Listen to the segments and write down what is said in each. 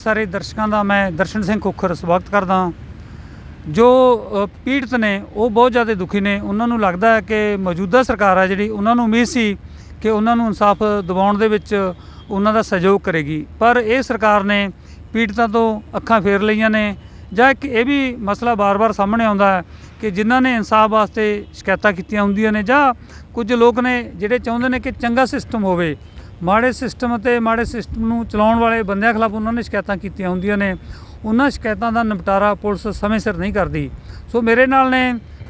ਸਾਰੇ ਦਰਸ਼ਕਾਂ ਦਾ ਮੈਂ ਦਰਸ਼ਨ ਸਿੰਘ ਖੋਖਰ ਸਵਾਗਤ ਕਰਦਾ ਹਾਂ। ਜੋ ਪੀੜਤ ਨੇ, ਉਹ ਬਹੁਤ ਜ਼ਿਆਦਾ ਦੁਖੀ ਨੇ। ਉਹਨਾਂ ਨੂੰ ਲੱਗਦਾ ਹੈ ਕਿ ਮੌਜੂਦਾ ਸਰਕਾਰ ਹੈ ਜਿਹੜੀ, ਉਹਨਾਂ ਨੂੰ ਉਮੀਦ ਸੀ ਕਿ ਉਹਨਾਂ ਨੂੰ ਇਨਸਾਫ ਦਿਵਾਉਣ ਦੇ ਵਿੱਚ ਉਹਨਾਂ ਦਾ ਸਹਿਯੋਗ ਕਰੇਗੀ। ਪਰ ਇਹ ਸਰਕਾਰ ਨੇ ਪੀੜਤਾਂ ਤੋਂ ਅੱਖਾਂ ਫੇਰ ਲਈਆਂ ਨੇ। ਜਾਂ ਇੱਕ ਇਹ ਵੀ ਮਸਲਾ ਬਾਰ-ਬਾਰ ਸਾਹਮਣੇ ਆਉਂਦਾ ਹੈ ਕਿ ਜਿਨ੍ਹਾਂ ਨੇ ਇਨਸਾਫ ਵਾਸਤੇ ਸ਼ਿਕਾਇਤਾਂ ਕੀਤੀਆਂ ਹੁੰਦੀਆਂ ਨੇ ਜਾਂ ਕੁਝ ਲੋਕ ਨੇ ਜਿਹੜੇ ਚਾਹੁੰਦੇ ਨੇ ਕਿ ਚੰਗਾ ਸਿਸਟਮ ਹੋਵੇ ਮਾੜੇ ਸਿਸਟਮ ਅਤੇ ਮਾੜੇ ਸਿਸਟਮ ਨੂੰ ਚਲਾਉਣ ਵਾਲੇ ਬੰਦਿਆਂ ਖਿਲਾਫ ਉਹਨਾਂ ਨੇ ਸ਼ਿਕਾਇਤਾਂ ਕੀਤੀਆਂ ਹੁੰਦੀਆਂ ਨੇ। ਉਹਨਾਂ ਸ਼ਿਕਾਇਤਾਂ ਦਾ ਨਿਪਟਾਰਾ ਪੁਲਿਸ ਸਮੇਂ ਸਿਰ ਨਹੀਂ ਕਰਦੀ। ਸੋ ਮੇਰੇ ਨਾਲ ਨੇ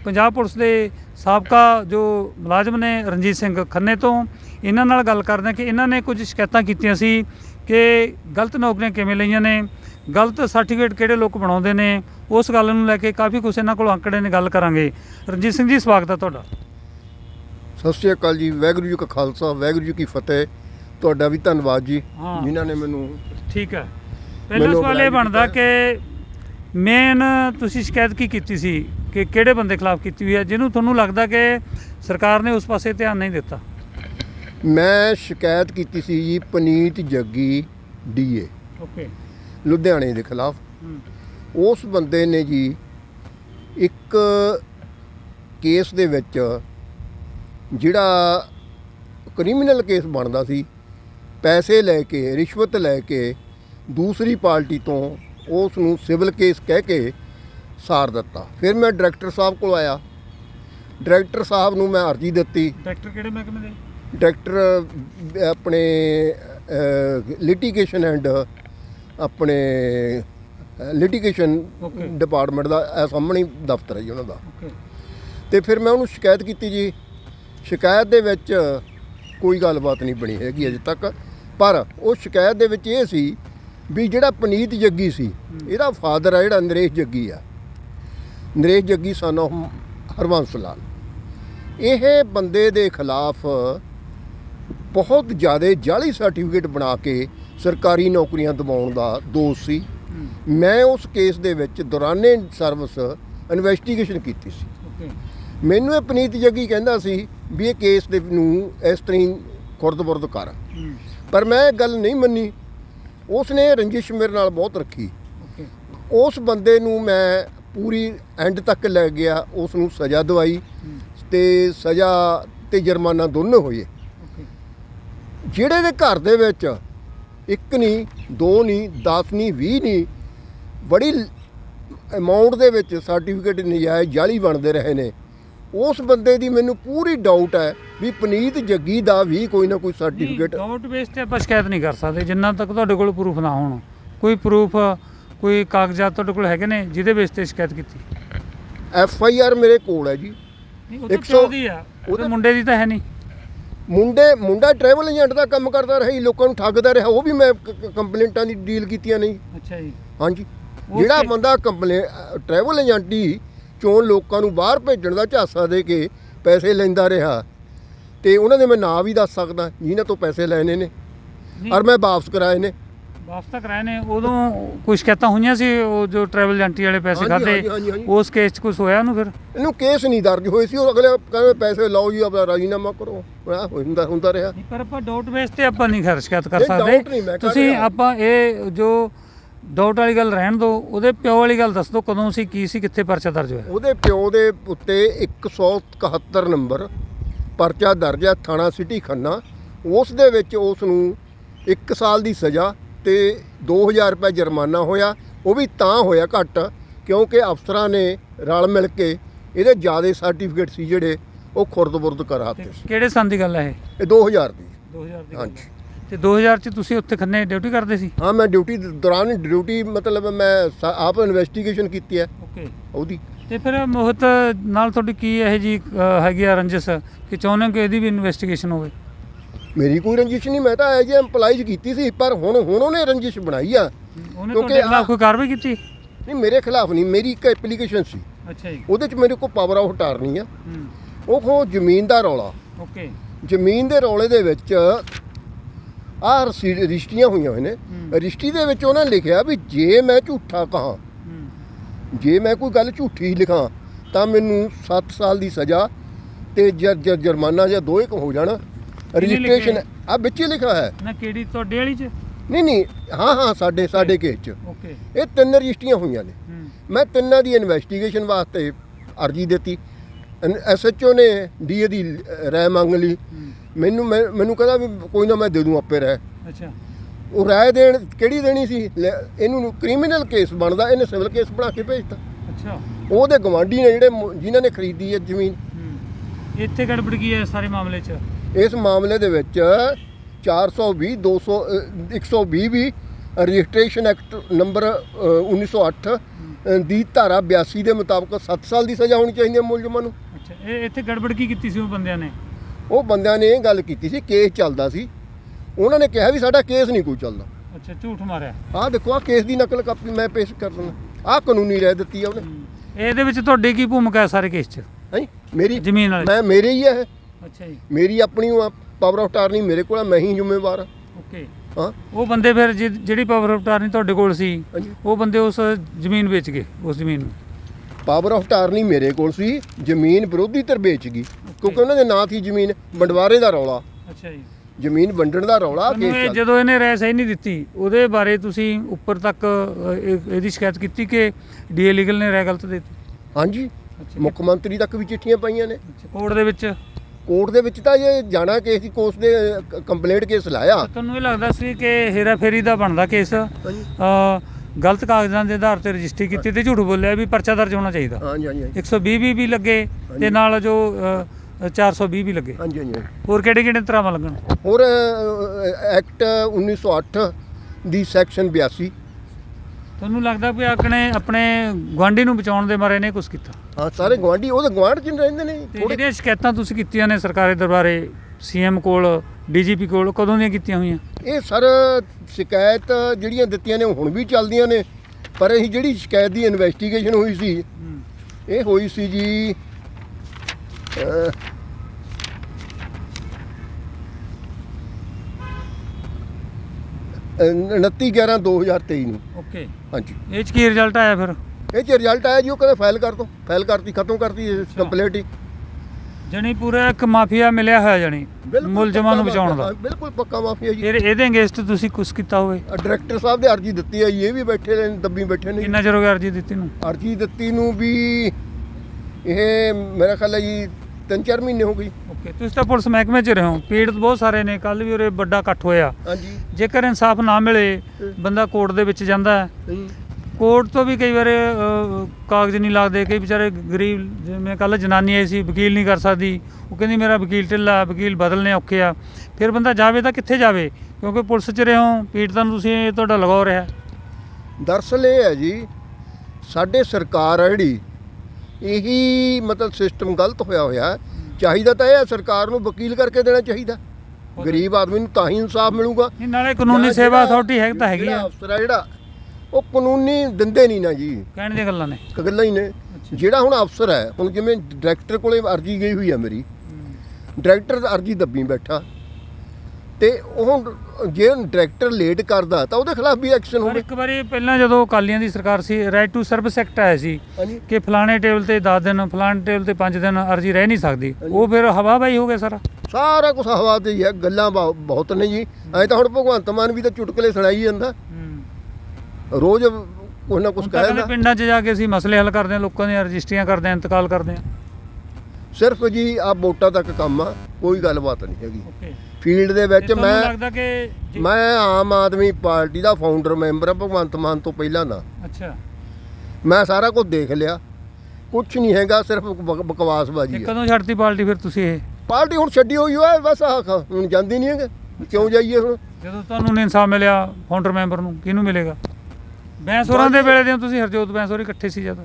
ਪੰਜਾਬ ਪੁਲਿਸ ਦੇ ਸਾਬਕਾ ਜੋ ਮੁਲਾਜ਼ਮ ਨੇ ਰਣਜੀਤ ਸਿੰਘ ਖੰਨੇ ਤੋਂ। ਇਹਨਾਂ ਨਾਲ ਗੱਲ ਕਰਦੇ ਹਾਂ ਕਿ ਇਹਨਾਂ ਨੇ ਕੁਝ ਸ਼ਿਕਾਇਤਾਂ ਕੀਤੀਆਂ ਸੀ ਕਿ ਗਲਤ ਨੌਕਰੀਆਂ ਕਿਵੇਂ ਲਈਆਂ ਨੇ, ਗਲਤ ਸਰਟੀਫਿਕੇਟ ਕਿਹੜੇ ਲੋਕ ਬਣਾਉਂਦੇ ਨੇ, ਉਸ ਗੱਲ ਨੂੰ ਲੈ ਕੇ ਕਾਫੀ ਕੁਝ ਇਹਨਾਂ ਕੋਲ ਅੰਕੜੇ ਨੇ ਗੱਲ ਕਰਾਂਗੇ। ਰਣਜੀਤ ਸਿੰਘ ਜੀ, ਸਵਾਗਤ ਹੈ ਤੁਹਾਡਾ। ਸਤਿ ਸ਼੍ਰੀ ਅਕਾਲ ਜੀ, ਵਾਹਿਗੁਰੂ ਜੀ ਕਾ ਖਾਲਸਾ, ਵਾਹਿਗੁਰੂ ਜੀ ਕੀ ਫਤਿਹ। ਤੁਹਾਡਾ ਵੀ ਧੰਨਵਾਦ ਜੀ ਹਾਂ। ਜਿਨ੍ਹਾਂ ਨੇ ਮੈਨੂੰ ਠੀਕ ਹੈ। ਪਹਿਲਾ ਮੈਨੂੰ ਸਵਾਲ ਇਹ ਬਣਦਾ ਕਿ ਮੇਨ ਤੁਸੀਂ ਸ਼ਿਕਾਇਤ ਕੀ ਕੀਤੀ ਸੀ ਕਿ ਕਿਹੜੇ ਬੰਦੇ ਖਿਲਾਫ ਕੀਤੀ ਹੋਈ ਹੈ ਜਿਹਨੂੰ ਤੁਹਾਨੂੰ ਲੱਗਦਾ ਕਿ ਸਰਕਾਰ ਨੇ ਉਸ ਪਾਸੇ ਧਿਆਨ ਨਹੀਂ ਦਿੱਤਾ? ਮੈਂ ਸ਼ਿਕਾਇਤ ਕੀਤੀ ਸੀ ਜੀ ਪਨੀਤ ਜੱਗੀ ਡੀਏ ਓਕੇ ਲੁਧਿਆਣੇ ਦੇ ਖਿਲਾਫ। ਉਸ ਬੰਦੇ ਨੇ ਜੀ ਇੱਕ ਕੇਸ ਦੇ ਵਿੱਚ ਜਿਹੜਾ ਕ੍ਰਿਮੀਨਲ ਕੇਸ ਬਣਦਾ ਸੀ ਪੈਸੇ ਲੈ ਕੇ ਰਿਸ਼ਵਤ ਲੈ ਕੇ ਦੂਸਰੀ ਪਾਰਟੀ ਤੋਂ ਉਸ ਨੂੰ ਸਿਵਲ ਕੇਸ ਕਹਿ ਕੇ ਸਾਰ ਦਿੱਤਾ। ਫਿਰ ਮੈਂ ਡਾਇਰੈਕਟਰ ਸਾਹਿਬ ਕੋਲ ਆਇਆ। ਡਾਇਰੈਕਟਰ ਸਾਹਿਬ ਨੂੰ ਮੈਂ ਅਰਜ਼ੀ ਦਿੱਤੀ। ਡਾਕਟਰ ਕਿਹੜੇ ਮਹਿਕਮੇ ਦੇ? ਡਾਇਰੈਕਟਰ ਆਪਣੇ ਲਿਟੀਗੇਸ਼ਨ ਐਂਡ ਆਪਣੇ ਲਿਟੀਗੇਸ਼ਨ. ਡਿਪਾਰਟਮੈਂਟ ਦਾ ਇਹ ਸਾਹਮਣੇ ਦਫ਼ਤਰ ਹੈ ਜੀ ਉਹਨਾਂ ਦਾ। ਤੇ ਫਿਰ ਮੈਂ ਉਹਨੂੰ ਸ਼ਿਕਾਇਤ ਕੀਤੀ ਜੀ। ਸ਼ਿਕਾਇਤ ਦੇ ਵਿੱਚ ਕੋਈ ਗੱਲਬਾਤ ਨਹੀਂ ਬਣੀ ਹੈਗੀ ਅਜੇ ਤੱਕ। ਪਰ ਉਹ ਸ਼ਿਕਾਇਤ ਦੇ ਵਿੱਚ ਇਹ ਸੀ ਵੀ ਜਿਹੜਾ ਪਨੀਤ ਜੱਗੀ ਸੀ ਇਹਦਾ ਫਾਦਰ ਆ ਜਿਹੜਾ ਨਰੇਸ਼ ਜੱਗੀ ਆ। ਨਰੇਸ਼ ਜੱਗੀ of ਹਰਵੰਸ ਲਾਲ। ਇਹ ਬੰਦੇ ਦੇ ਖਿਲਾਫ ਬਹੁਤ ਜ਼ਿਆਦਾ ਜਾਲੀ ਸਰਟੀਫਿਕੇਟ ਬਣਾ ਕੇ ਸਰਕਾਰੀ ਨੌਕਰੀਆਂ ਦਿਵਾਉਣ ਦਾ ਦੋਸ਼ ਸੀ। ਮੈਂ ਉਸ ਕੇਸ ਦੇ ਵਿੱਚ ਦੌਰਾਨੇ ਸਰਵਿਸ ਇਨਵੈਸਟੀਗੇਸ਼ਨ ਕੀਤੀ ਸੀ। ਮੈਨੂੰ ਇਹ ਪਨੀਤ ਜੱਗੀ ਕਹਿੰਦਾ ਸੀ ਵੀ ਇਹ ਕੇਸ ਦੇ ਨੂੰ ਇਸ ਤਰ੍ਹਾਂ ਹੀ ਖੁਰਦ-ਬੁਰਦ ਕਰ। ਪਰ ਮੈਂ ਇਹ ਗੱਲ ਨਹੀਂ ਮੰਨੀ। ਉਸ ਨੇ ਰੰਜਿਸ਼ ਮੇਰੇ ਨਾਲ ਬਹੁਤ ਰੱਖੀ। ਉਸ ਬੰਦੇ ਨੂੰ ਮੈਂ ਪੂਰੀ ਐਂਡ ਤੱਕ ਲੈ ਗਿਆ। ਉਸ ਨੂੰ ਸਜ਼ਾ ਦਵਾਈ ਤੇ ਸਜ਼ਾ ਤੇ ਜੁਰਮਾਨਾ ਦੋਨੋਂ ਹੋਏ। ਜਿਹੜੇ ਦੇ ਘਰ ਦੇ ਵਿੱਚ ਇੱਕ ਨਹੀਂ ਦੋ ਨਹੀਂ 10 ਨਹੀਂ 20 ਨਹੀਂ ਬੜੀ ਅਮਾਉਂਟ ਦੇ ਵਿੱਚ ਸਰਟੀਫਿਕੇਟ ਨਜਾਇਜ਼ ਜਾਲੀ ਬਣਦੇ ਰਹੇ ਨੇ। ਉਸ ਬੰਦੇ ਦੀ ਮੈਨੂੰ ਪੂਰੀ ਡਾਊਟ ਹੈ ਵੀ ਪਨੀਤ ਜੱਗੀ ਦਾ ਵੀ ਕੋਈ ਨਾ ਕੋਈ ਸਰਟੀਫਿਕੇਟ ਡਾਊਟ ਬੇਸ ਤੇ ਆਪਾਂ ਸ਼ਿਕਾਇਤ ਨਹੀਂ ਕਰ ਸਕਦੇ। ਜਿੰਨਾ ਤੱਕ ਤੁਹਾਡੇ ਕੋਲ ਪ੍ਰੂਫ ਨਾ ਹੋਣ। ਕੋਈ ਪ੍ਰੂਫ ਕੋਈ ਕਾਗਜ਼ਾਤ ਤੁਹਾਡੇ ਕੋਲ ਹੈਗੇ ਨੇ ਜਿਹਦੇ ਬੇਸ ਤੇ ਸ਼ਿਕਾਇਤ ਕੀਤੀ? ਐਫ ਆਈ ਆਰ ਮੇਰੇ ਕੋਲ ਹੈ ਜੀ। ਨਹੀਂ ਉਹ ਤਾਂ ਇੱਕ ਸੌ- ਪਿਓ ਦੀ ਆ ਉਹਦੇ ਉਹਦੇ- ਮੁੰਡੇ ਦੀ ਤਾਂ ਹੈ ਨਹੀਂ। ਮੁੰਡੇ ਮੁੰਡਾ ਟਰੈਵਲ ਏਜੰਟ ਦਾ ਕੰਮ ਕਰਦਾ ਰਿਹਾ ਜੀ ਲੋਕਾਂ ਨੂੰ ਠੱਗਦਾ ਰਿਹਾ ਉਹ ਵੀ ਮੈਂ ਕ- ਕ- ਕੰਪਲੇਂਟਾਂ ਦੀ ਡੀਲ ਕੀਤੀਆਂ ਨਹੀਂ। ਅੱਛਾ ਜੀ। ਹਾਂਜੀ। ਜਿਹੜਾ ਬੰਦਾ ਕੰਪਲੇ ਟਰੈਵਲ ਏਜੰਟ ਹੀ ਚੋਂ ਲੋਕਾਂ ਨੂੰ ਬਾਹਰ ਭੇਜਣ ਦਾ ਝਾਸਾ ਦੇ ਕੇ ਪੈਸੇ ਲੈਂਦਾ ਰਿਹਾ। ਤੇ ਉਹਨਾਂ ਦੇ ਮੈਂ ਨਾਂ ਵੀ ਦੱਸ ਸਕਦਾ ਜਿਨ੍ਹਾਂ ਤੋਂ ਪੈਸੇ ਲੈਣੇ ਨੇ। ਔਰ ਮੈਂ ਵਾਪਸ ਕਰਾਏ ਨੇ। ਵਾਪਸ ਤਾਂ ਕਰਾਏ ਨੇ। ਉਦੋਂ ਕੋਈ ਸ਼ਿਕਾਇਤਾਂ ਹੋਈਆਂ ਸੀ ਉਹ ਜੋ ਟਰੈਵਲ ਏਜੰਟੀ ਵਾਲੇ ਪੈਸੇ ਖਾਦੇ। ਉਸ ਕੇਸ 'ਚ ਕੁਝ ਹੋਇਆ ਉਹਨੂੰ ਫਿਰ? ਇਹਨੂੰ ਕੇਸ ਨਹੀਂ ਦਰਜ ਹੋਏ ਸੀ ਉਹ ਅਗਲੇ ਕਹਿੰਦੇ ਪੈਸੇ ਲਓ ਜੀ ਆਪਣਾ ਰਾਜੀਨਾਮਾ ਕਰੋ। ਆਹ ਹੁੰਦਾ ਹੁੰਦਾ ਰਿਹਾ। ਪਰ ਆਪਾਂ ਡਾਊਟ ਬੇਸ ਤੇ ਆਪਾਂ ਨਹੀਂ ਖਰ ਸ਼ਿਕਾਇਤ ਕਰ ਸਕਦੇ। ਤੁਸੀਂ। ਆਪਾਂ ਇਹ ਜੋ ਡਾਊਟ ਵਾਲੀ ਗੱਲ ਰਹਿਣ ਦਿਓ ਉਹਦੇ ਪਿਓ ਵਾਲੀ ਗੱਲ ਦੱਸ ਦਿਓ ਕਦੋਂ ਸੀ ਕੀ ਸੀ ਕਿੱਥੇ ਪਰਚਾ ਦਰਜ ਹੋਇਆ? ਉਹਦੇ ਪਿਓ ਦੇ ਉੱਤੇ 171 ਨੰਬਰ ਪਰਚਾ ਦਰਜ ਹੈ ਥਾਣਾ ਸਿਟੀ ਖੰਨਾ। ਉਸ ਦੇ ਵਿੱਚ ਉਸ ਨੂੰ 1 ਸਾਲ ਦੀ ਸਜ਼ਾ ਤੇ 2000 ਰੁਪਏ ਜੁਰਮਾਨਾ ਹੋਇਆ। ਉਹ ਵੀ ਤਾਂ ਹੋਇਆ ਘੱਟ ਕਿਉਂਕਿ ਅਫਸਰਾਂ ਨੇ ਰਲ ਮਿਲ ਕੇ ਇਹਦੇ ਜਿਆਦੇ ਸਰਟੀਫਿਕੇਟ ਸੀ ਜਿਹੜੇ ਉਹ ਖੁਰਦ-ਬੁਰਦ ਕਰਾਤੇ ਤੇ ਸੀ। ਕਿਹੜੇ ਸਾਲ ਦੀ ਗੱਲ ਹੈ ਇਹ? ਇਹ 2000 ਦੀ। 2000 ਦੀ ਹਾਂਜੀ। ਤੇ 2000 ਚ ਤੁਸੀਂ ਉੱਥੇ ਖੰਨੇ ਡਿਊਟੀ ਕਰਦੇ ਸੀ? ਹਾਂ ਮੈਂ ਡਿਊਟੀ ਦੌਰਾਨ ਡਿਊਟੀ ਮਤਲਬ ਮੈਂ ਸ- ਆਪ ਇਨਵੈਸਟੀਗੇਸ਼ਨ ਕੀਤੀ ਹੈ। ਓਕੇ ਉਹਦੀ। ਤੇ ਫਿਰ ਮੋਹਿਤ ਨਾਲ ਤੁਹਾਡੀ ਕੀ ਇਹ ਜੀ ਅ, ਹੈਗੀ ਆ ਰੰਜਿਸ਼ ਕਿ ਚਾਹੁੰਦੇ ਹੋ ਕਿ ਇਹਦੀ ਵੀ ਇਨਵੈਸਟੀਗੇਸ਼ਨ ਹੋਵੇ? ਮੇਰੀ ਕੋਈ ਰੰਜਿਸ਼ ਨਹੀਂ ਮੈਂ ਤਾਂ ਐਜ ਐਮਪਲਾਈਜ਼ ਕੀਤੀ ਸੀ ਪਰ ਹੁਣ ਹੁਣ ਉਹਨੇ ਰੰਜਿਸ਼ ਬਣਾਈ ਆ। ਉਹਨੇ ਕਿਉਂਕਿ ਤੁਹਾਡੇ ਖਿਲਾਫ ਆ- ਕੋਈ ਕਾਰਵਾਈ ਕੀਤੀ? ਨਹੀਂ ਮੇਰੇ ਖਿਲਾਫ ਨਹੀਂ ਮੇਰੀ ਇੱਕ ਐਪਲੀਕੇਸ਼ਨ ਸੀ। ਅੱਛਾ ਜੀ। ਉਹਦੇ ਚ ਮੇਰੇ ਕੋਲ ਪਾਵਰ ਆਫ ਅਟਾਰਨੀ ਆ। ਉਹ ਖੋ ਜ਼ਮੀਨ ਦਾ ਰੌਲਾ। ਓਕੇ ਜ਼ਮੀਨ ਦੇ ਰੌਲੇ ਦੇ ਵਿੱਚ ਆਹ ਰਸੀ- ਰਜਿਸਟਰੀਆਂ ਹੋਈਆਂ ਹੋਏ ਨੇ। ਰਜਿਸਟਰੀ ਦੇ ਵਿੱਚ ਉਹਨਾਂ ਲਿਖਿਆ ਵੀ ਜੇ ਮੈਂ ਝੂਠਾ ਕਹਾਂ ਜੇ ਮੈਂ ਕੋਈ ਗੱਲ ਝੂਠੀ ਲਿਖਾਂ ਤਾਂ ਮੈਨੂੰ 7 ਸਾਲ ਦੀ ਸਜ਼ਾ ਤੇ ਜਰ ਜਰ ਜੁਰਮਾਨਾ ਜਾਂ ਦੋਏ ਕੁ ਹੋ ਜਾਣਾ। ਰਜਿਸਟ੍ਰੇਸ਼ਨ ਆ? ਵਿੱਚ ਹੀ ਲਿਖਿਆ ਹੈ। ਨਾ ਕਿਹੜੀ ਤੁਹਾਡੇ ਵਾਲੀ ਚ? ਨਹੀਂ ਨਹੀਂ ਹਾਂ ਹਾਂ ਸਾਡੇ ਸਾਡੇ ਕੇਸ 'ਚ। ਓਕੇ ਇਹ ਤਿੰਨ ਰਜਿਸਟਰੀਆਂ ਹੋਈਆਂ ਨੇ। ਮੈਂ ਤਿੰਨਾਂ ਦੀ ਇਨਵੈਸਟੀਗੇਸ਼ਨ ਵਾਸਤੇ ਅਰਜੀ ਦਿੱਤੀ। ਐਸਐਚਓ ਨੇ ਡੀਏ ਦੀ ਰਾਏ ਮੰਗ ਲਈ ਮੈਨੂੰ ਮੈਂ- ਮੈਨੂੰ ਕਹਿੰਦਾ ਵੀ ਕੋਈ ਨਾ ਮੈਂ ਦੇ ਦੂੰ ਆਪੇ ਰਾਏ ਅੱਛਾ। ਉਹ ਰਾਏ ਦੇਣ ਕਿਹੜੀ ਦੇਣੀ ਸੀ? ਲੈ, ਇਹਨੂੰ ਕ੍ਰਿਮੀਨਲ ਕੇਸ ਬਣਦਾ ਇਹਨੇ ਸਿਵਲ ਕੇਸ ਬਣਾ ਕੇ ਭੇਜਤਾ। ਅੱਛਾ। ਉਹਦੇ ਗਵਾਂਢੀ ਨੇ ਜਿਹੜੇ ਮੁ- ਜਿਨ੍ਹਾਂ ਨੇ ਖਰੀਦੀ ਹੈ ਜ਼ਮੀਨ। ਹੂੰ। ਇੱਥੇ ਗੜਬੜ ਕੀ ਹੈ ਸਾਰੇ ਮਾਮਲੇ 'ਚ? ਇਸ ਮਾਮਲੇ ਦੇ ਵਿੱਚ 420 200 ਅ, 120 ਵੀ ਰਜਿਸਟ੍ਰੇਸ਼ਨ ਐਕਟ ਨੰਬਰ ਅ, 1908 ਅ, ਦੀ ਧਾਰਾ 82 ਦੇ ਮੁਤਾਬਕ 7 ਸਾਲ ਦੀ ਸਜ਼ਾ ਹੋਣੀ ਚਾਹੀਦੀ ਹੈ ਮੁਲਜ਼ਮਾਂ ਨੂੰ। ਅੱਛਾ। ਇਹ ਇੱਥੇ ਗੜਬੜ ਕੀ ਕੀਤੀ ਸੀ ਉਹ ਬੰਦਿਆਂ ਨੇ? ਉਹ ਬੰਦਿਆਂ ਨੇ ਇਹ ਗੱਲ ਕੀਤੀ ਸੀ ਕੇਸ ਚੱਲਦਾ ਸੀ। ਉਹਨਾਂ ਨੇ ਕਿਹਾ ਵੀ ਸਾਡਾ ਕੇਸ ਨਹੀਂ ਕੋਈ ਚੱਲਦਾ। ਅੱਛਾ ਝੂਠ ਮਾਰਿਆ। ਆਹ ਦੇਖੋ ਆਹ ਕੇਸ ਦੀ ਨਕਲ ਕਾਪੀ ਮੈਂ ਪੇਸ਼ ਕਰ ਦਿੰਦਾ। ਆਹ ਕਾਨੂੰਨੀ ਰਾਏ ਦਿੱਤੀ ਆ ਉਹਨੇ। ਇਹਦੇ ਵਿੱਚ ਤੁਹਾਡੀ ਕੀ ਭੂਮਿਕਾ ਹੈ ਸਾਰੇ ਕੇਸ 'ਚ? ਹੈਂ? ਮੇਰੀ ਜ਼ਮੀਨ ਵਾਲੇ। ਮੈਂ ਮੇਰੇ ਹੀ ਹੈ ਇਹ। ਅੱਛਾ ਜੀ। ਮੇਰੀ ਆਪਣੀ ਪਾਵਰ ਆਫ ਟਾਰਨੀ ਮੇਰੇ ਕੋਲ ਆ ਮੈਂ ਹੀ ਜ਼ਿੰਮੇਵਾਰ ਹਾਂ ਓਕੇ। ਹਾਂ। ਉਹ ਬੰਦੇ ਫਿਰ ਜਿਹੜੀ ਪਾਵਰ ਆਫ ਟਾਰਨੀ ਤੁਹਾਡੇ ਕੋਲ ਸੀ ਹਾਂਜੀ। ਉਹ ਬੰਦੇ ਉਸ ਜ਼ਮੀਨ ਵੇਚ ਗਏ ਉਸ ਜ਼ਮੀਨ ਨੂੰ। ਪਾਵਰ ਆਫ ਟਾਰਨੀ ਮੇਰੇ ਕੋਲ ਸੀ ਜ਼ਮੀਨ ਵਿਰੋਧੀ ਧਿਰ ਵੇਚ ਗਈ। ਕਿਉਂਕਿ ਉਹਨਾਂ ਦੇ ਨਾਂ ਸੀ ਜ਼ਮੀਨ ਬੰਡਵਾਰੇ ਦਾ ਰੌਲਾ। ਅੱਛਾ ਜੀ। ਜ਼ਮੀਨ ਵੰਡਣ ਦਾ ਰੌਲਾ ਕੇਸ ਚੱਲ ਜਦੋਂ ਇਹਨੇ ਰਾਇ ਸਹੀ ਨਹੀਂ ਦਿੱਤੀ ਉਹਦੇ ਬਾਰੇ ਤੁਸੀਂ ਉੱਪਰ ਤੱਕ ਇਹਦੀ ਸ਼ਿਕਾਇਤ ਕੀਤੀ ਕਿ ਡੀਏ ਲੀਗਲ ਨੇ ਰਾਇ ਗਲਤ ਦਿੱਤੀ? ਹਾਂਜੀ। ਮੁੱਖ ਮੰਤਰੀ ਤੱਕ ਵੀ ਚਿੱਠੀਆਂ ਪਾਈਆਂ ਨੇ। ਕੋਰਟ ਦੇ ਵਿੱਚ? ਕੋਰਟ ਦੇ ਵਿੱਚ ਤਾਂ ਇਹ ਜਾਣਾ ਕੇਸ ਦੀ ਕੋਰਟ ਦੇ ਕੰਪਲੇਂਟ ਕੇਸ ਲਾਇਆ। ਤੁਹਾਨੂੰ ਇਹ ਲੱਗਦਾ ਸੀ ਕਿ ਹੇਰਾ ਫੇਰੀ ਦਾ ਬਣਦਾ ਕੇਸ? ਗਲਤ ਕਾਗਜ਼ਾਂ ਦੇ ਆਧਾਰ ਤੇ ਰਜਿਸਟਰੀ ਕੀਤੀ ਤੇ ਝੂਠ ਬੋਲਿਆ ਵੀ ਪਰਚਾ ਦਰਜ ਹੋਣਾ ਚਾਹੀਦਾ। ਹਾਂਜੀ ਹਾਂਜੀ ਹਾਂਜੀ। 120 ਵੀ ਲੱਗੇ ਤੇ ਨਾਲ ਜੋ 420 ਵੀ ਲੱਗੇ। ਹਾਂਜੀ ਹਾਂਜੀ। ਹੋਰ ਕਿਹੜੇ ਕਿਹੜੇ ਤਰ੍ਹਾਂ ਲੱਗਣ? ਹੋਰ ਐਕਟ 1908 ਦੀ ਸੈਕਸ਼ਨ 82 ਤੁਹਾਨੂੰ ਲੱਗਦਾ ਵੀ ਆਪਣੇ ਆਪਣੇ ਗਵਾਂਢੀ ਨੂੰ ਬਚਾਉਣ ਦੇ ਮਾਰੇ ਨੇ ਕੁਝ ਕੀਤਾ? ਹਾਂ ਸਾਰੇ ਗਵਾਂਢੀ ਉਹਦੇ ਗਵਾਂਢ ਚ ਰਹਿੰਦੇ ਨੇ। ਤੇ ਜਿਹੜੀਆਂ ਸ਼ਿਕਾਇਤਾਂ ਤੁਸੀਂ ਕੀਤੀਆਂ ਨੇ ਸਰਕਾਰੀ ਦਰਬਾਰੇ ਸੀਐਮ ਕੋਲ ਡੀਜੀਪੀ ਕੋਲ ਕਦੋਂ ਦੀਆਂ ਕੀਤੀਆਂ ਹੋਈਆਂ? ਇਹ ਸਰ ਸ਼ਿਕਾਇਤ ਜਿਹੜੀਆਂ ਦਿੱਤੀਆਂ ਨੇ ਹੁਣ ਵੀ ਚੱਲਦੀਆਂ ਨੇ। ਪਰ ਇਹ ਜਿਹੜੀ ਸ਼ਿਕਾਇਤ ਦੀ ਇਨਵੈਸਟੀਗੇਸ਼ਨ ਹੋਈ ਸੀ ਇਹ ਹੋਈ ਸੀ ਜੀ ਅਹ, ਅਹ, 29 11 2023 ਨੂੰ। ਓਕੇ। ਹਾਂਜੀ। ਇਹ ਚ ਕੀ ਰਿਜ਼ਲਟ ਆਇਆ ਫਿਰ? ਇਹ ਚ ਰਿਜ਼ਲਟ ਆਇਆ ਜੀ ਉਹ ਕਹਿੰਦੇ ਫਾਈਲ ਕਰ ਦੋ। ਫਾਈਲ ਕਰਤੀ ਖਤਮ ਕਰਤੀ ਕੰਪਲੀਟ ਹੀ। ਜਣੀ ਪੂਰਾ ਇੱਕ ਮਾਫੀਆ ਮਿਲਿਆ ਹੋਇਆ ਜਣੀ ਮੁਲਜ਼ਮਾਂ ਨੂੰ ਬਚਾਉਣ ਦਾ। ਬਿਲਕੁਲ ਪੱਕਾ ਮਾਫੀਆ ਜੀ। ਇਹਦੇ ਅਗੇਂਸਟ ਤੁਸੀਂ ਕੁਝ ਕੀਤਾ ਹੋਵੇ? ਡਾਇਰੈਕਟਰ ਸਾਹਿਬ ਦੇ ਅਰਜੀ ਦਿੱਤੀ ਹੈ ਜੀ ਇਹ ਵੀ ਬੈਠੇ ਨੇ ਦੱਬੀ ਬੈਠੇ ਨੇ ਕਿੰਨਾ ਚਿਰ ਹੋ ਗਿਆ ਅਰਜੀ ਦਿੱਤੀ ਨੂੰ? ਅਰਜੀ ਦਿੱਤੀ ਨੂੰ ਵੀ ਇਹ ਮੇਰਾ ਖਿਆਲ ਹੈ ਜੀ ਤਿੰਨ ਚਾਰ ਮਹੀਨੇ ਹੋ ਗਈ ਓਕੇ ਤੁਸੀਂ ਤਾਂ ਪੁਲਿਸ ਮਹਿਕਮੇ 'ਚ ਰਹੇ। ਹੋ ਪੀੜਤ ਬਹੁਤ ਸਾਰੇ ਨੇ। ਕੱਲ ਵੀ ਉਰੇ ਵੱਡਾ ਇਕੱਠ ਹੋਇਆ। ਹਾਂਜੀ। ਜੇਕਰ ਇਨਸਾਫ ਨਾ ਮਿਲੇ ਬੰਦਾ ਕੋਰਟ ਦੇ ਵਿੱਚ ਜਾਂਦਾ ਹੈ। ਕੋਰਟ ਤੋਂ ਵੀ ਕਈ ਵਾਰ ਕਾਗਜ਼ ਨਹੀਂ ਲੱਗਦੇ। ਕਈ ਵਿਚਾਰੇ ਗਰੀਬ ਜਿਵੇਂ ਕੱਲ ਜਨਾਨੀ ਆਈ ਸੀ ਵਕੀਲ ਨਹੀਂ ਕਰ ਸਕਦੀ। ਉਹ ਕਹਿੰਦੀ ਮੇਰਾ ਵਕੀਲ ਢਿੱਲਾ ਵਕੀਲ ਬਦਲਨੇ ਔਖੇ ਆ। ਫਿਰ ਬੰਦਾ ਜਾਵੇ ਤਾਂ ਕਿੱਥੇ ਜਾਵੇ? ਕਿਉਂਕਿ ਪੁਲਿਸ 'ਚ ਰਹੇ ਹੋ ਪੀੜਤਾਂ ਨੂੰ ਤੁਸੀਂ ਇਹ ਤੁਹਾਡਾ ਲਗਾਓ ਰਿਹਾ। ਦਰਅਸਲ ਇਹ ਹੈ ਜੀ ਸਾਡੇ ਸਰਕਾਰ ਆ ਜਿਹੜੀ ਇਹੀ ਮਤਲਬ ਸਿਸਟਮ ਗਲਤ ਹੋਇਆ ਹੋਇਆ। ਚਾਹੀਦਾ ਤਾਂ ਇਹ ਹੈ ਸਰਕਾਰ ਨੂੰ ਵਕੀਲ ਕਰਕੇ ਦੇਣਾ ਚਾਹੀਦਾ। ਗਰੀਬ ਆਦਮੀ ਨੂੰ ਤਾਂ ਹੀ ਇਨਸਾਫ ਮਿਲੂਗਾ। ਨਹੀਂ ਨਾਲੇ ਕਾਨੂੰਨੀ ਸੇਵਾ ਅਥਾਰਟੀ ਹੈ ਤਾਂ ਹੈਗੀ ਆ। ਅਫਸਰ ਆ ਜਿਹੜਾ ਉਹ ਕਾਨੂੰਨੀ ਦਿੰਦੇ ਨਹੀਂ ਨਾ ਜੀ। ਕਹਿਣ ਦੀਆਂ ਗੱਲਾਂ ਨੇ। ਗੱਲਾਂ ਹੀ ਨੇ। ਜਿਹੜਾ ਹੁਣ ਅਫਸਰ ਹੈ ਹੁਣ ਜਿਵੇਂ ਡਾਇਰੈਕਟਰ ਕੋਲੇ ਅਰਜੀ ਗਈ ਹੋਈ ਹੈ ਮੇਰੀ। ਡਾਇਰੈਕਟਰ ਅਰਜੀ ਦੱਬੀ ਬੈਠਾ। ਤੇ ਉਹ ਜੇ ਡਾਇਰੈਕਟਰ ਲੇਟ ਕਰਦਾ ਤਾਂ ਉਹਦੇ ਖਿਲਾਫ ਵੀ ਐਕਸ਼ਨ ਹੋਵੇ। ਇੱਕ ਵਾਰੀ ਪਹਿਲਾਂ ਜਦੋਂ ਅਕਾਲੀਆਂ ਦੀ ਸਰਕਾਰ ਸੀ ਰਾਈਟ ਟੂ ਸਰਵਿਸ ਐਕਟ ਆਇਆ ਸੀ ਕਿ ਫਲਾਣੇ ਟੇਬਲ ਤੇ 10 ਦਿਨ ਫਲਾਣੇ ਟੇਬਲ ਤੇ 5 ਦਿਨ ਅਰਜੀ ਰਹਿ ਨਹੀਂ ਸਕਦੀ। ਉਹ ਫਿਰ ਹਵਾਬਾਈ ਹੋ ਗਿਆ ਸਾਰਾ। ਸਾਰਾ ਕੁਝ ਹਵਾ ਤੇ ਹੀ ਹੈ ਗੱਲਾਂ ਬਹੁ- ਬਹੁਤ ਨੇ ਜੀ। ਐ ਤਾਂ ਹੁਣ ਭਗਵੰਤ ਮਾਨ ਵੀ ਤਾਂ ਚੁਟਕਲੇ ਸੁਣਾਈ ਜਾਂਦਾ। ਰੋਜ਼ ਕੁਛ ਨਾ ਕਹਿ ਕਹਿੰਦੇ ਪਿੰਡਾਂ 'ਚ ਜਾ ਕੇ ਅਸੀਂ ਮਸਲੇ ਹੱਲ ਕਰਦੇ ਹਾਂ ਲੋਕਾਂ ਦੀਆਂ ਰਜਿਸਟਰੀਆਂ ਕਰਦੇ ਹਾਂ ਇੰਤਕਾਲ ਕਰਦੇ ਹਾਂ। ਸਿਰਫ ਜੀ ਆ ਵੋਟਾਂ ਤੱਕ ਕੰਮ ਆ ਕੋਈ ਗੱਲਬਾਤ ਨਹੀਂ ਹੈਗੀ। ਫੀਲਡ ਦੇ ਵਿੱਚ ਮੈਂ ਲੱਗਦਾ ਕਿ ਮੈਂ ਆਮ ਆਦਮੀ ਪਾਰਟੀ ਦਾ ਫਾਊਂਡਰ ਮੈਂਬਰ ਆ ਭਗਵੰਤ ਮਾਨ ਤੋਂ ਪਹਿਲਾਂ ਦਾ। ਅੱਛਾ। ਮੈਂ ਸਾਰਾ ਕੁਝ ਦੇਖ ਲਿਆ। ਕੁਝ ਨਹੀਂ ਹੈਗਾ ਸਿਰਫ ਬਕ- ਬਕਵਾਸਬਾਜ਼ੀ ਹੈ ਕਦੋਂ ਛੱਡਤੀ ਪਾਰਟੀ ਫਿਰ ਤੁਸੀਂ ਇਹ? ਪਾਰਟੀ ਹੁਣ ਛੱਡੀ ਹੋਈ ਹੋਏ ਬਸ ਹੁਣ ਜਾਂਦੀ ਨਹੀਂ ਹੈਗੇ। ਕਿਉਂ ਜਾਈਏ ਹੁਣ? ਜਦੋਂ ਤੁਹਾਨੂੰ ਇਨਸਾਫ ਮਿਲਿਆ ਫਾਊਂਡਰ ਮੈਂਬਰ ਨੂੰ ਕਿਹਨੂੰ ਮਿਲੇਗਾ? ਬੈਂਸ ਹੋਰਾਂ ਦੇ ਵੇਲੇ ਦੇ ਤੁਸੀਂ ਹਰਜੋਤ ਬੈਂਸ ਹੋਰੀ ਇਕੱਠੇ ਸੀ ਜਦੋਂ।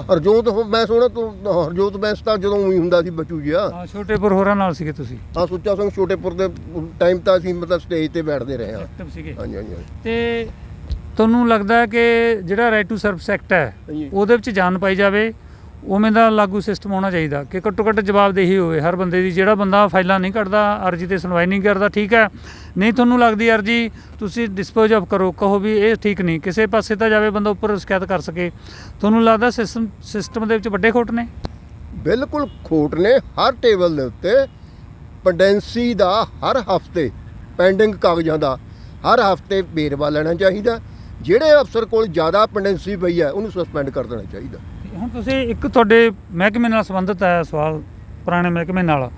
ਹਰਜੋਤ ਹੁਣ ਮੈਂ ਸੁਣਾ ਤੂੰ ਹਰਜੋਤ ਬੈਂਸ ਤਾਂ ਜਦੋਂ ਉਹੀ ਹੁੰਦਾ ਸੀ ਬਚੂ ਜਿਹਾ। ਹਾਂ ਛੋਟੇਪੁਰ ਹੋਰਾਂ ਨਾਲ ਸੀਗੇ ਤੁਸੀਂ। ਆ ਸੁੱਚਾ ਸਿੰਘ ਛੋਟੇਪੁਰ ਦੇ ਟਾਈਮ ਤਾਂ ਅਸੀਂ ਮਤਲਬ ਸਟੇਜ ਤੇ ਬੈਠਦੇ ਰਹੇ ਹਾਂ। ਐਕਟਿਵ ਸੀਗੇ। ਹਾਂਜੀ ਹਾਂਜੀ ਹਾਂਜੀ। ਤੇ ਤੁਹਾਨੂੰ ਲੱਗਦਾ ਹੈ ਕਿ ਜਿਹੜਾ ਰਾਈਟ ਟੂ ਸਰਵਿਸ ਐਕਟ ਹੈ ਹਾਂਜੀ। ਉਹਦੇ ਵਿੱਚ ਜਾਨ ਪਾਈ ਜਾਵੇ? ਉਵੇਂ ਦਾ ਲਾਗੂ ਸਿਸਟਮ ਹੋਣਾ ਚਾਹੀਦਾ ਕਿ ਘੱਟੋ ਘੱਟ ਜਵਾਬਦੇਹੀ ਹੋਵੇ। ਹਰ ਬੰਦੇ ਦੀ ਜਿਹੜਾ ਬੰਦਾ ਫਾਈਲਾਂ ਨਹੀਂ ਕੱਢਦਾ, ਅਰਜੀ ਤੇ ਸੁਣਵਾਈ ਨਹੀਂ ਕਰਦਾ, ਠੀਕ ਹੈ? ਨਹੀਂ ਤੁਹਾਨੂੰ ਲੱਗਦੀ ਅਰਜੀ, ਤੁਸੀਂ ਡਿਸਪੋਜ਼ ਆਫ ਕਰੋ, ਕਹੋ ਵੀ ਇਹ ਠੀਕ ਨਹੀਂ, ਕਿਸੇ ਪਾਸੇ ਤਾਂ ਜਾਵੇ ਬੰਦਾ ਉੱਪਰ ਸ਼ਿਕਾਇਤ ਕਰ ਸਕੇ। ਤੁਹਾਨੂੰ ਲੱਗਦਾ ਸਿਸਟਮ ਸਿਸਟਮ ਦੇ ਵਿੱਚ ਵੱਡੇ ਖੋਟ ਨੇ? ਬਿਲਕੁਲ ਖੋਟ ਨੇ। ਹਰ ਟੇਬਲ ਦੇ ਉੱਤੇ ਪੈਂਡੈਂਸੀ ਦਾ ਹਰ ਹਫ਼ਤੇ ਪੈਂਡਿੰਗ ਕਾਗਜ਼ਾਂ ਦਾ ਹਰ ਹਫ਼ਤੇ ਵੇਰਵਾ ਲੈਣਾ ਚਾਹੀਦਾ। ਜਿਹੜੇ ਅਫਸਰ ਕੋਲ ਜ਼ਿਆਦਾ ਪੈਂਡੈਂਸੀ ਪਈ ਹੈ, ਉਹਨੂੰ ਸਸਪੈਂਡ ਕਰ ਦੇਣਾ ਚਾਹੀਦਾ। ਹੁਣ ਤੁਸੀਂ ਇੱਕ ਤੁਹਾਡੇ ਮਹਿਕਮੇ ਨਾਲ ਸੰਬੰਧਿਤ ਹੈ ਸਵਾਲ ਪੁਰਾਣੇ ਮਹਿਕਮੇ ਨਾਲ।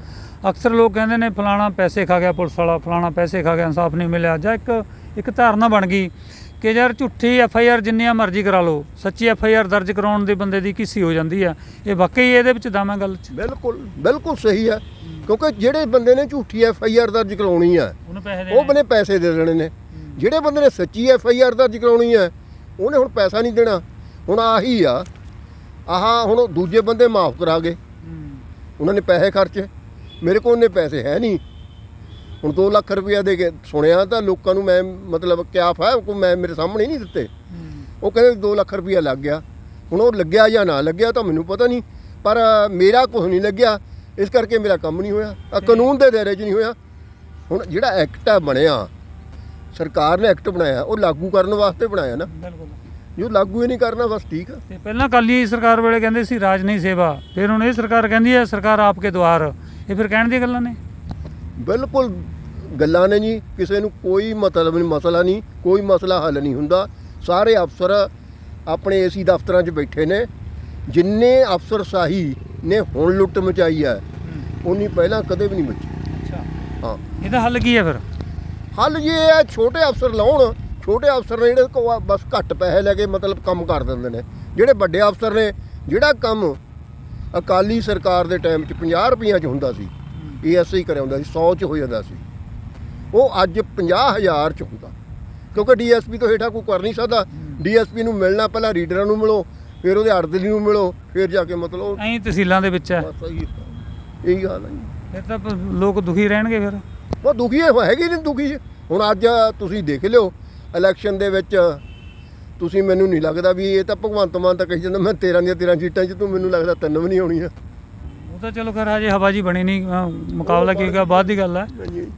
ਅਕਸਰ ਲੋਕ ਕਹਿੰਦੇ ਨੇ ਫਲਾਣਾ ਪੈਸੇ ਖਾ ਗਿਆ ਪੁਲਿਸ ਵਾਲਾ ਫਲਾਣਾ ਪੈਸੇ ਖਾ ਗਿਆ ਇਨਸਾਫ ਨਹੀਂ ਮਿਲਿਆ। ਜਾਂ ਇੱਕ ਇੱਕ ਧਾਰਨਾ ਬਣ ਗਈ ਕਿ ਯਾਰ ਝੁੱਠੀ ਐਫ ਆਈ ਆਰ ਜਿੰਨੀਆਂ ਮਰਜ਼ੀ ਕਰਾ ਲਓ ਸੱਚੀ ਐਫ ਆਈ ਆਰ ਦਰਜ ਕਰਾਉਣ ਦੇ ਬੰਦੇ ਦੀ ਕਿਸੀ ਹੋ ਜਾਂਦੀ ਹੈ। ਇਹ ਵਾਕਈ ਇਹਦੇ ਵਿੱਚ ਦਮ ਗੱਲ 'ਚ? ਬਿਲਕੁਲ ਬਿਲਕੁਲ ਸਹੀ ਹੈ। ਕਿਉਂਕਿ ਜਿਹੜੇ ਬੰਦੇ ਨੇ ਝੂਠੀ ਐਫ ਆਈ ਆਰ ਦਰਜ ਕਰਾਉਣੀ ਉਹਨੂੰ ਪੈਸੇ ਉਹ ਬੰਦੇ ਪੈਸੇ ਦੇ ਦੇਣੇ ਨੇ। ਜਿਹੜੇ ਬੰਦੇ ਨੇ ਸੱਚੀ ਐਫ ਆਈ ਆਰ ਦਰਜ ਕਰਾਉਣੀ ਹੈ ਉਹਨੇ ਹੁਣ ਪੈਸਾ ਨਹੀਂ ਦੇਣਾ। ਹੁਣ ਆਹੀ ਆ ਆਹ ਹੁਣ ਉਹ ਦੂਜੇ ਬੰਦੇ ਮਾਫ ਕਰਾ ਗਏ। ਉਹਨਾਂ ਨੇ ਪੈਸੇ ਖਰਚੇ। ਮੇਰੇ ਕੋਲ ਉਹਨੇ ਪੈਸੇ ਹੈ ਨਹੀਂ। ਹੁਣ 2 ਲੱਖ ਰੁਪਇਆ ਦੇ ਕੇ ਸੁਣਿਆ ਤਾਂ ਲੋਕਾਂ ਨੂੰ ਮੈਂ ਮਤਲਬ ਕਿਆ ਫਾ ਕੋ ਮੈਂ ਮੇਰੇ ਸਾਹਮਣੇ ਨਹੀਂ ਦਿੱਤੇ। ਉਹ ਕਹਿੰਦੇ 2 ਲੱਖ ਰੁਪਇਆ ਲੱਗ ਗਿਆ। ਹੁਣ ਉਹ ਲੱਗਿਆ ਜਾਂ ਨਾ ਲੱਗਿਆ ਤਾਂ ਮੈਨੂੰ ਪਤਾ ਨਹੀਂ। ਪਰ ਮੇਰਾ ਕੁਝ ਨਹੀਂ ਲੱਗਿਆ। ਇਸ ਕਰਕੇ ਮੇਰਾ ਕੰਮ ਨਹੀਂ ਹੋਇਆ। ਆ ਕਾਨੂੰਨ ਦੇ ਦਾਇਰੇ 'ਚ ਨਹੀਂ ਹੋਇਆ। ਹੁਣ ਜਿਹੜਾ ਐਕਟ ਆ ਬਣਿਆ ਸਰਕਾਰ ਨੇ ਐਕਟ ਬਣਾਇਆ ਉਹ ਲਾਗੂ ਕਰਨ ਵਾਸਤੇ ਬਣਾਇਆ ਨਾ। ਬਿਲਕੁਲ। ਜੋ ਲਾਗੂ ਹੀ ਨਹੀਂ ਕਰਨਾ ਬਸ ਠੀਕ ਆ। ਤੇ ਪਹਿਲਾਂ ਕਾਲੀ ਸਰਕਾਰ ਵੇਲੇ ਕਹਿੰਦੇ ਸੀ ਰਾਜ ਨਹੀਂ ਸੇਵਾ ਫਿਰ ਹੁਣ ਇਹ ਸਰਕਾਰ ਕਹਿੰਦੀ ਹੈ ਸਰਕਾਰ ਆਪਕੇ ਦੁਆਰ। ਇਹ ਫਿਰ ਕਹਿਣ ਦੀਆਂ ਗੱਲਾਂ ਨੇ? ਬਿਲਕੁਲ ਗੱਲਾਂ ਨੇ ਜੀ ਕਿਸੇ ਨੂੰ ਕੋਈ ਮਤਲਬ ਨਹੀਂ ਮਸਲਾ ਨਹੀਂ ਕੋਈ ਮਸਲਾ ਹੱਲ ਨਹੀਂ ਹੁੰਦਾ। ਸਾਰੇ ਅਫਸਰ ਆਪਣੇ ਏਸੀ ਦਫ਼ਤਰਾਂ 'ਚ ਬੈਠੇ ਨੇ। ਜਿੰਨੇ ਅਫਸਰ ਸਾਹੀ ਨੇ ਹੁਣ ਲੁੱਟ ਮਚਾਈ ਹੈ ਉਨੀ ਪਹਿਲਾਂ ਕਦੇ ਵੀ ਨਹੀਂ ਮਚੀ ਅੱਛਾ। ਹਾਂ। ਇਹਦਾ ਹੱਲ ਕੀ ਹੈ ਫਿਰ? ਹੱਲ ਇਹ ਹੈ ਛੋਟੇ ਅਫਸਰ ਲਾਉਣ। ਛੋਟੇ ਅਫਸਰ ਨੇ ਜਿਹੜੇ ਕੋ ਬਸ ਘੱਟ ਪੈਸੇ ਲੈ ਕੇ ਮਤਲਬ ਕੰਮ ਕਰ ਦਿੰਦੇ ਨੇ। ਜਿਹੜੇ ਵੱਡੇ ਅਫਸਰ ਨੇ ਜਿਹੜਾ ਕੰਮ ਅਕਾਲੀ ਸਰਕਾਰ ਦੇ ਟਾਈਮ 'ਚ 50 ਰੁਪਈਆਂ 'ਚ ਹੁੰਦਾ ਸੀ ਈਐਸਆਈ ਕਰਿਆ ਹੁੰਦਾ ਸੀ 100 'ਚ ਹੋ ਜਾਂਦਾ ਸੀ। ਉਹ ਅੱਜ 50000 'ਚ ਹੁੰਦਾ। ਕਿਉਂਕਿ ਡੀਐਸਪੀ ਤੋਂ ਹੇਠਾਂ ਕੋਈ ਕਰ ਨਹੀਂ ਸਕਦਾ। ਡੀਐਸਪੀ ਨੂੰ ਮਿਲਣਾ ਪਹਿਲਾਂ ਰੀਡਰਾਂ ਨੂੰ ਮਿਲੋ ਫਿਰ ਉਹਦੇ ਅਰਦਲੀ ਨੂੰ ਮਿਲੋ ਫਿਰ ਜਾ ਕੇ ਮਤਲਬ ਐਂ ਤਹਿਸੀਲਾਂ ਦੇ ਵਿੱਚ ਹੈ। ਬਸ ਇਹੀ ਇਹੀ ਹੈ ਫਿਰ ਤਾਂ ਲੋਕ ਦੁਖੀ ਰਹਿਣਗੇ ਫਿਰ। ਉਹ ਦੁਖੀ ਹੈ ਹੈਗੇ ਨਹੀਂ ਦੁਖੀ। ਹੁਣ ਅੱਜ ਤੁਸੀਂ ਦੇਖ ਲਿਓ ਇਲੈਕਸ਼ਨ ਦੇ ਵਿੱਚ ਤੁਸੀਂ ਮੈਨੂੰ ਨਹੀਂ ਲੱਗਦਾ ਵੀ ਇਹ ਤਾਂ ਭਗਵੰਤ ਮਾਨ ਤਾਂ ਕਹੀ ਜਾਂਦਾ ਮੈਂ 13 ਦੀਆਂ 13 ਸੀਟਾਂ 'ਚ ਤੂੰ ਮੈਨੂੰ ਲੱਗਦਾ ਤਿੰਨ ਵੀ ਨਹੀਂ ਆਉਣੀਆਂ ਉਹ ਤਾਂ ਚਲੋ ਖੈਰ ਹਜੇ ਹਵਾ ਜੀ ਬਣੀ ਨਹੀਂ ਅ, ਮੁਕਾਬਲਾ ਕੀ ਹੋਗਾ ਬਾਅਦ ਦੀ ਗੱਲ ਹੈ।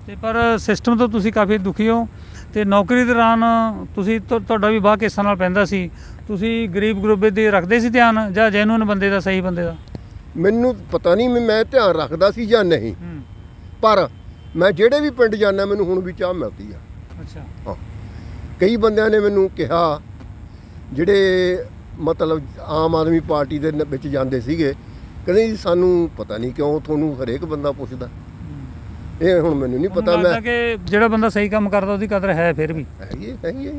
ਤੇ ਪਰ ਸਿਸਟਮ ਤੋਂ ਤੁਸੀਂ ਕਾਫੀ ਦੁਖੀ ਹੋ ਤੇ ਨੌਕਰੀ ਦੌਰਾਨ ਤੁਸੀਂ ਤੁਹਾਡਾ ਵੀ ਬਾਹ ਕੇਸਾਂ ਨਾਲ ਪੈਂਦਾ ਸੀ। ਤੁਸੀਂ ਗਰੀਬ ਗਰੂਬੇ ਦੇ ਰੱਖਦੇ ਸੀ ਧਿਆਨ ਜਾਂ ਜੈਨੂਨ ਬੰਦੇ ਦਾ ਸਹੀ ਬੰਦੇ ਦਾ? ਮੈਨੂੰ ਪਤਾ ਨਹੀਂ ਵੀ ਮੈਂ ਧਿਆਨ ਰੱਖਦਾ ਸੀ ਜਾਂ ਨਹੀਂ। ਹੂੰ। ਪਰ ਮੈਂ ਜਿਹੜੇ ਵੀ ਪਿੰਡ ਜਾਂਦਾ ਮੈਨੂੰ ਹੁਣ ਵੀ ਚਾਹ ਮਿਲਦੀ ਆ। ਅੱਛਾ। ਹਾਂ। ਕਈ ਬੰਦਿਆਂ ਨੇ ਮੈਨੂੰ ਕਿਹਾ ਜਿਹੜੇ ਮਤਲਬ ਆਮ ਆਦਮੀ ਪਾਰਟੀ ਦੇ ਵਿੱਚ ਜਾਂਦੇ ਸੀਗੇ ਕਹਿੰਦੇ ਜੀ ਸਾਨੂੰ ਪਤਾ ਨਹੀਂ ਕਿਉਂ ਤੁਹਾਨੂੰ ਹਰੇਕ ਬੰਦਾ ਪੁੱਛਦਾ। ਇਹ ਹੁਣ ਮੈਨੂੰ ਨਹੀਂ ਪਤਾ ਮੈਂ ਕਿ ਜਿਹੜਾ ਬੰਦਾ ਸਹੀ ਕੰਮ ਕਰਦਾ ਉਹਦੀ ਕਦਰ ਹੈ ਫਿਰ ਵੀ। ਹੈਗੀ ਹੈਗੀ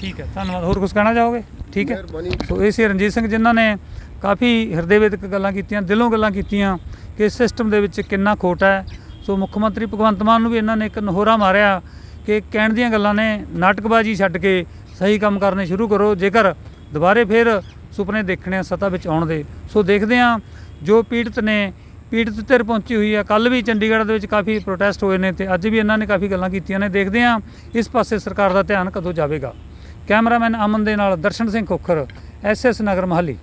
ਠੀਕ ਹੈ ਧੰਨਵਾਦ। ਹੋਰ ਕੁਝ ਕਹਿਣਾ ਚਾਹੋਗੇ? ਠੀਕ ਹੈ। ਸੋ ਇਹ ਸੀ ਰਣਜੀਤ ਸਿੰਘ ਜਿਨ੍ਹਾਂ ਨੇ ਕਾਫੀ ਹਿਰਦੇਵੇਦਕ ਗੱਲਾਂ ਕੀਤੀਆਂ ਦਿਲੋਂ ਗੱਲਾਂ ਕੀਤੀਆਂ ਕਿ ਇਸ ਸਿਸਟਮ ਦੇ ਵਿੱਚ ਕਿੰਨਾ ਖੋਟ ਹੈ। ਸੋ ਮੁੱਖ ਮੰਤਰੀ ਭਗਵੰਤ ਮਾਨ ਨੂੰ ਵੀ ਇਹਨਾਂ ਨੇ ਇੱਕ ਨਹੋਰਾ ਮਾਰਿਆ। ਕਿ ਕਹਿਣ ਦੀਆਂ ਗੱਲਾਂ ਨੇ, ਨਾਟਕਬਾਜ਼ੀ ਛੱਡ ਕੇ ਸਹੀ ਕੰਮ ਕਰਨੇ ਸ਼ੁਰੂ ਕਰੋ। ਜੇਕਰ ਦੁਬਾਰੇ ਫਿਰ ਸੁਪਨੇ ਦੇਖਣੇ ਆ ਸਤਾ ਵਿੱਚ ਆਉਣ ਦੇ, ਸੋ ਦੇਖਦੇ ਹਾਂ ਜੋ ਪੀੜਤ ਨੇ, ਪੀੜਤ ਧਿਰ ਪਹੁੰਚੀ ਹੋਈ ਆ। ਕੱਲ ਵੀ ਚੰਡੀਗੜ੍ਹ ਦੇ ਵਿੱਚ ਕਾਫੀ ਪ੍ਰੋਟੈਸਟ ਹੋਏ ਨੇ ਤੇ ਅੱਜ ਵੀ ਇਹਨਾਂ ਨੇ ਕਾਫੀ ਗੱਲਾਂ ਕੀਤੀਆਂ ਨੇ। ਦੇਖਦੇ ਹਾਂ ਇਸ ਪਾਸੇ ਸਰਕਾਰ ਦਾ ਧਿਆਨ ਕਦੋਂ ਜਾਵੇਗਾ। ਕੈਮਰਾਮੈਨ ਅਮਨ ਦੇ ਨਾਲ ਦਰਸ਼ਨ ਸਿੰਘ ਖੋਖਰ ਐਸਐਸ ਨਗਰ ਮਹੱਲੀ।